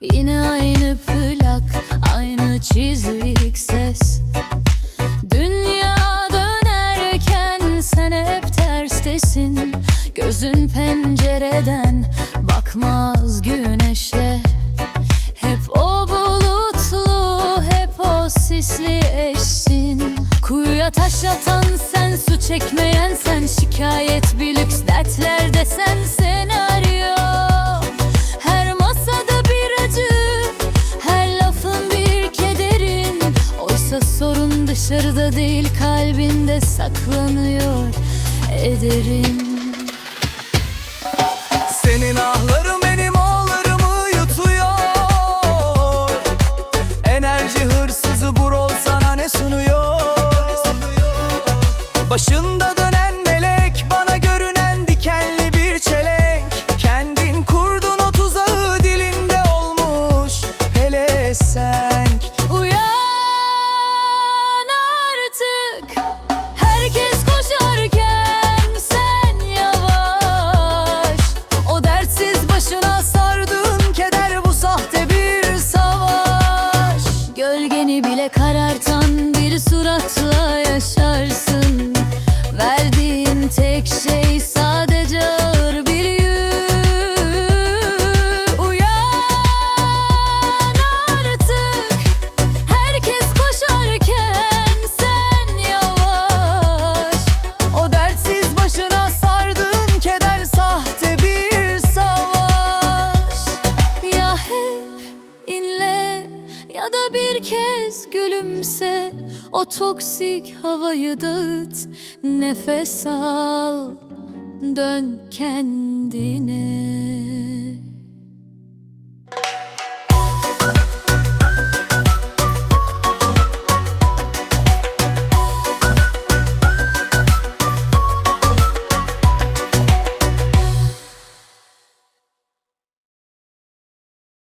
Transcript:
Yine aynı plak, aynı çizik ses. Dünya dönerken sen hep terstesin. Gözün pencereden bakmaz güneşe. Hep o bulutlu, hep o sisli eşsin. Kuyuya taş atan sen, su çekmeyen sen. Oysa sorun dışarıda değil kalbinde saklanıyor ederim. Senin ahların benim ağlarımı yutuyor. Enerji hırsızı bu sana ne sunuyor? Başında sadece bir yük. Uyan artık. Herkes koşarken sen yavaş. O dertsiz başına sardığın keder sahte bir savaş. Ya hep ya da bir kez gülümse. O toksik havayı dağıt Nefes al Dön kendine